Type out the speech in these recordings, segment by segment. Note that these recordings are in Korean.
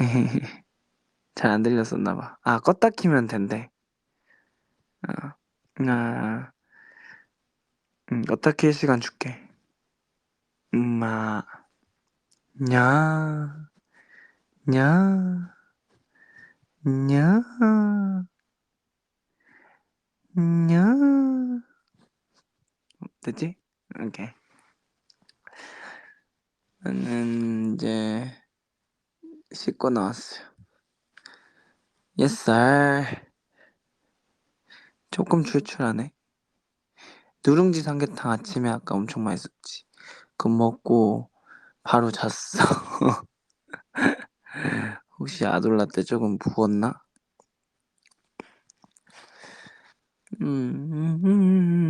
잘 안 들렸었나 봐. 아, 껐다 키면 된대. 어. 아, 음, 킬 시간 줄게. 음마, 냐, 냐, 냐, 냐. 됐지? 오케이. 나는 이제 씻고 나왔어요. 옛살 조금 출출하네. 누룽지 삼계탕 아침에 아까 엄청 맛있었지. 그거 먹고 바로 잤어. 혹시 아돌라 때 조금 부었나? 음.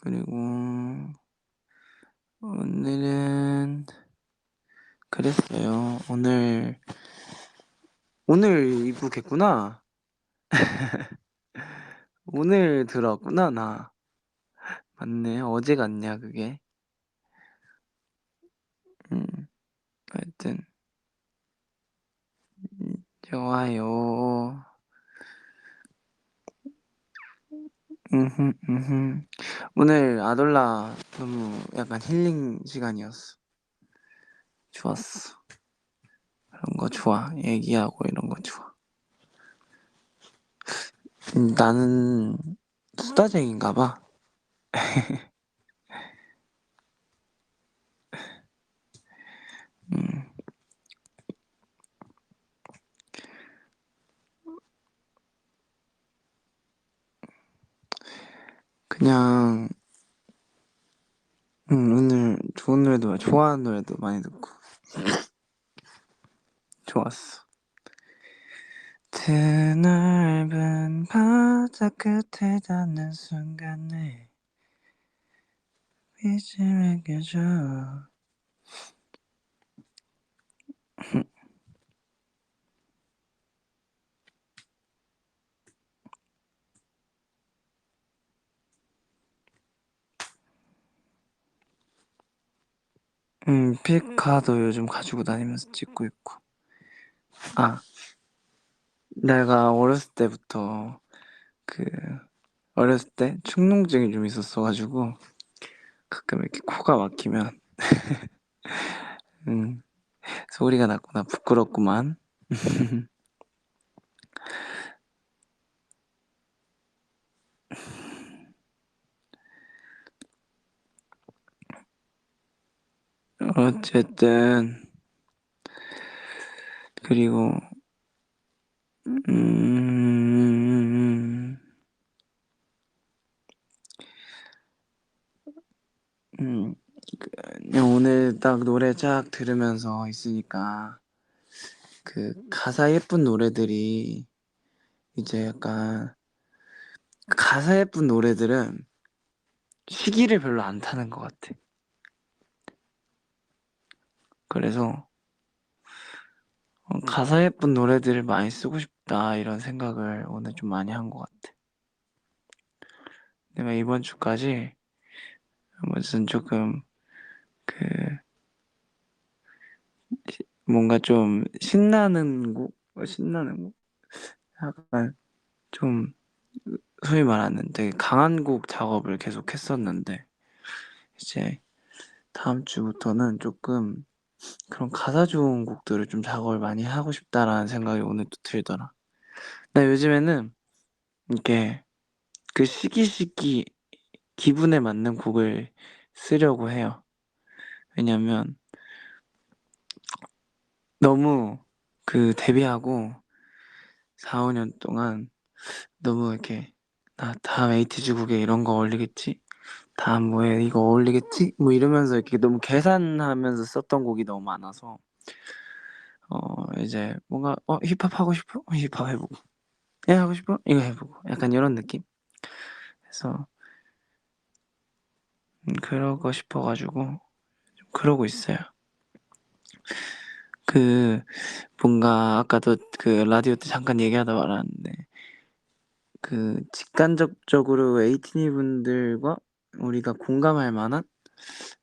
그리고 오늘은 그랬어요. 오늘 오늘 이북했구나. 오늘 들어왔구나 나. 맞네. 어제 갔냐 그게. 음, 하여튼 음, 좋아요. 음흠, 음흠. 오늘 아돌라 너무 약간 힐링 시간이었어. 좋았어. 그런 거 좋아. 얘기하고 이런 거 좋아. 음, 나는 수다쟁인가 봐. 음. 그냥 음, 오늘 좋은 노래도 좋아하는 노래도 많이 듣고 좋았어. 드넓은 바다 끝에 닿는 순간에 빛을 매겨줘 음, 피카도 요즘 가지고 다니면서 찍고 있고. 아 내가 어렸을 때부터 그 어렸을 때 축농증이 좀 있었어가지고 가끔 이렇게 코가 막히면 음, 소리가 났구나 부끄럽구만 어쨌든 그리고 음, 음, 그냥 오늘 딱 노래 쫙 들으면서 있으니까 그 가사 예쁜 노래들이 이제 약간 가사 예쁜 노래들은 시기를 별로 안 타는 것 같아. 그래서 어, 가사 예쁜 노래들을 많이 쓰고 싶다 이런 생각을 오늘 좀 많이 한 것 같아. 내가 이번 주까지 무슨 조금 그 시- 뭔가 좀 신나는 곡, 어, 신나는 곡, 약간 좀 소위 말하는 되게 강한 곡 작업을 계속 했었는데 이제 다음 주부터는 조금 그런 가사 좋은 곡들을 좀 작업을 많이 하고 싶다라는 생각이 오늘 또 들더라. 나 요즘에는 이렇게 그 시기 시기 기분에 맞는 곡을 쓰려고 해요. 왜냐면 너무 그 데뷔하고 4, 5 년 동안 너무 이렇게 나 다음 에이티즈 곡에 이런 거 어울리겠지? 다음 뭐에 이거 어울리겠지? 뭐 이러면서 이렇게 너무 계산하면서 썼던 곡이 너무 많아서 어 이제 뭔가 어 힙합 하고 싶어? 어, 힙합 해보고 이거 하고 싶어? 이거 해보고 약간 이런 느낌? 그래서 음, 그러고 싶어가지고 좀 그러고 있어요. 그 뭔가 아까도 그 라디오 때 잠깐 얘기하다 말았는데 그 직간접적으로 에이티니 분들과 우리가 공감할 만한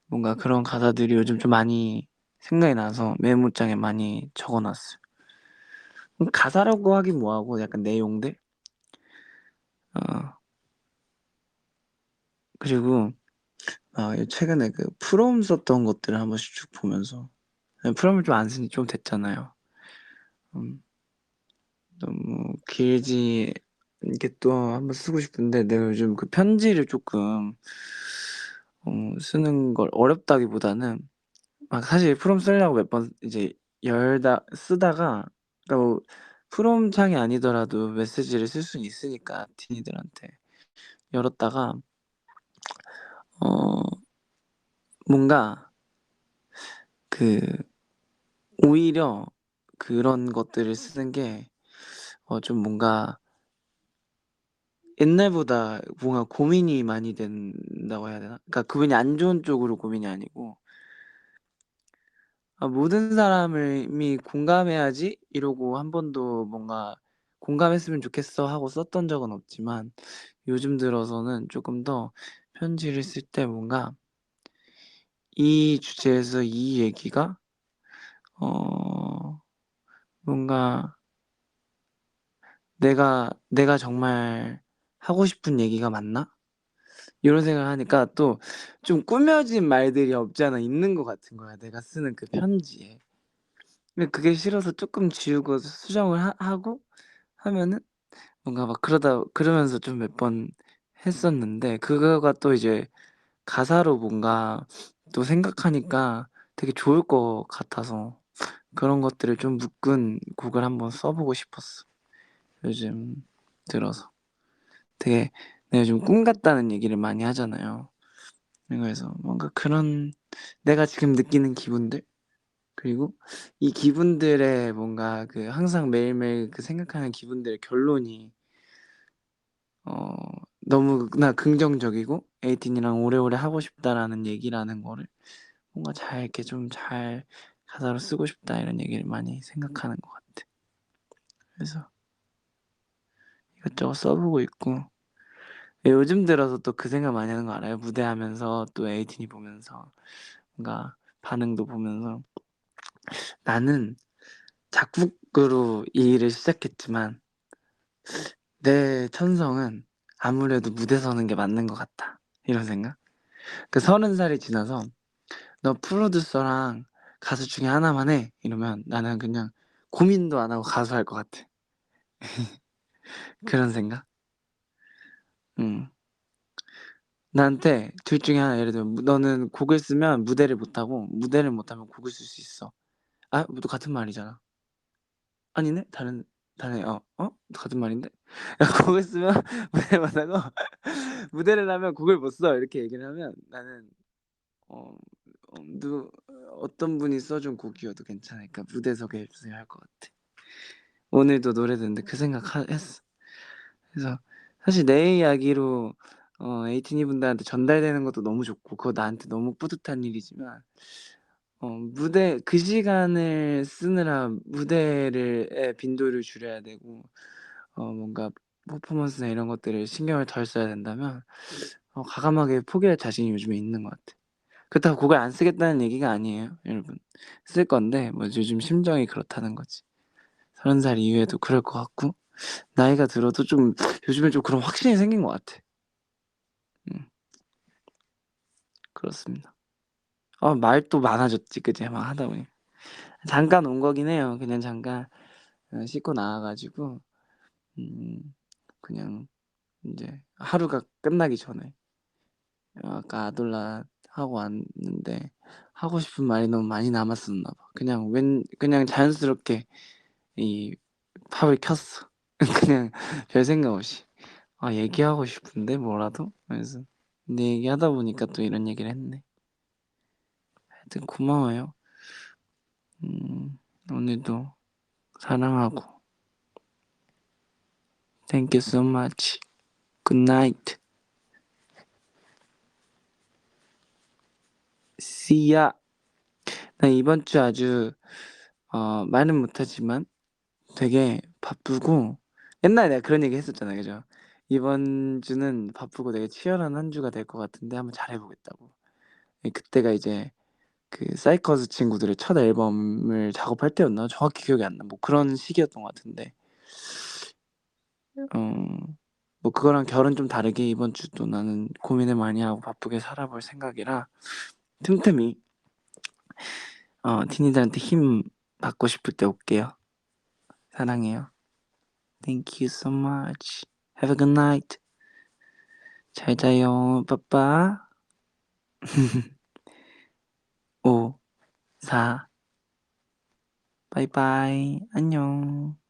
뭔가 그런 가사들이 요즘 좀 많이 생각이 나서 메모장에 많이 적어 놨어요. 음 가사라고 하긴 뭐하고 약간 내용들? 어. 그리고 아 이 최근에 그 프롬 썼던 것들을 한 번씩 쭉 보면서 예 프롬을 좀 안 쓴 지 좀 됐잖아요. 음. 너무 길지 않게 또 한번 쓰고 싶은데 내가 요즘 그 편지를 쪼끔 어 쓰는 걸 어렵다기보다는 막 사실 프롬 쓰려고 몇 번 이제 열다 쓰다가 그러니까 뭐 프롬 창이 아니더라도 메시지를 쓸 수는 있으니까 티니들한테 열었다가 어 뭔가 그 오히려 그런 것들을 쓰는 게 어 좀 뭔가 옛날보다 뭔가 고민이 많이 된다고 해야 되나? 그러니까 고민이 안 좋은 쪽으로 고민이 아니고 아 '모든 사람을 이 공감해야지.' 이러고 한 번도 뭔가 '공감했으면 좋겠어.' 하고 썼던 적은 없지만 요즘 들어서는 쪼끔 더 편지를 쓸 때 뭔가 이 주제에서 이 얘기가 어 뭔가 '내가 내가 정말 하고 싶은 얘기가 맞나?' 이런 생각을 하니까 또 좀 꾸며진 말들이 없지 않아 있는 것 같은 거야 내가 쓰는 그 편지에. 근데 그게 싫어서 쪼끔 지우고 수정을 하 하고 하면은 뭔가 막 그러다 그러면서 좀 몇 번 했었는데 그거가 또 이제 가사로 뭔가 또 생각하니까 되게 좋을 것 같아서 그런 것들을 좀 묶은 곡을 한번 써 보고 싶었어 요즘 들어서. 되게 내가 요즘 꿈 같다는 얘기를 많이 하잖아요. 그래서 뭔가 그런 내가 지금 느끼는 기분들 그리고 이 기분들의 뭔가 그 항상 매일매일 그 생각하는 기분들의 결론이 어 너무나 긍정적이고 '에이틴이랑 오래오래 하고 싶다.'라는 얘기라는 거를 뭔가 잘 이렇게 좀 잘 '가사로 쓰고 싶다.' 이런 얘기를 많이 생각하는 것 같아. 그래서 이것저것 써 보고 있고 예 요즘 들어서 또 그 생각 많이 하는 거 알아요? 무대하면서 또 에이틴이 보면서 뭔가 반응도 보면서 '나는 작곡으로 이 일을 시작했지만 내 천성은 아무래도 무대 서는 게 맞는 것 같다.' 이런 생각? 그 30 살이 지나서 "너 프로듀서랑 가수 중에 하나만 해." 이러면 나는 그냥 고민도 안 하고 가수 할 것 같아. 그런 생각? 음. 나한테 둘 중에 하나 예를 들면 무 "너는 곡을 쓰면 무대를 못 하고 무대를 못 하면 곡을 쓸 수 있어." 아 뭐 또 같은 말이잖아. 아니네? 다른 다르네. 어 어? 같은 말인데? "곡을 쓰면 무대를 못 하고 무대를 하면 곡을 못 써." 이렇게 얘기를 하면 나는 어 어 누 어떤 분이 써 준 곡이어도 괜찮으니까 "무대 서게 해 주세요." 할 것 같아. 오늘도 노래 듣는데 그 생각 하 했어. 그래서 사실 내 이야기로 어 에이티니 분들한테 전달되는 것도 너무 좋고 그거 나한테 너무 뿌듯한 일이지만 어 무대 그 시간을 쓰느라 무대를 의 빈도를 줄여야 되고 어 뭔가 퍼포먼스나 이런 것들을 신경을 덜 써야 된다면 어 과감하게 포기할 자신이 요즘에 있는 것 같아. 그렇다고 곡을 안 쓰겠다는 얘기가 아니에요 여러분. 쓸 건데 뭐 요즘 심정이 그렇다는 거지. 30살 이후에도 그럴 것 같고 나이가 들어도 좀 요즘에 좀 그런 확신이 생긴 것 같아. 음. 그렇습니다. 아 말도 많아졌지 그제 막 하다 보니. 잠깐 온 거긴 해요. 그냥 잠깐 어 씻고 나와 가지고 음 그냥 인제 하루가 끝나기 전에 어 아까 아돌라 하고 왔는데 하고 싶은 말이 너무 많이 남았었나 봐. 그냥 웬 그냥 자연스럽게 이 팝을 켰어. 그냥 별 생각 없이. 아 얘기하고 싶은데 뭐라도? 그래서 네 얘기하다 보니까 또 이런 얘기를 했네. 하여튼 고마워요. 음 오늘도 사랑하고 Thank you so much. Good night. See ya. 나 이번 주 아주 어 말은 못하지만 되게 바쁘고 옛날에 내가 그런 얘기 했었잖아 그죠? "이번 주는 바쁘고 되게 치열한 한 주가 될 것 같은데 한번 잘해 보겠다."고. 예 그때가 이제 그 사이커즈 친구들의 첫 앨범을 작업할 때였나 정확히 기억이 안 나. 뭐 그런 시기였던 것 같은데. 어 뭐 그거랑 결은 좀 다르게 이번 주도 나는 고민을 많이 하고 바쁘게 살아볼 생각이라 틈틈이 어 티니들한테 힘 받고 싶을 때 올게요. 사랑해요. Thank you so much. Have a good night. 잘 자요. 빠빠. 5 4 바이바이. 안녕.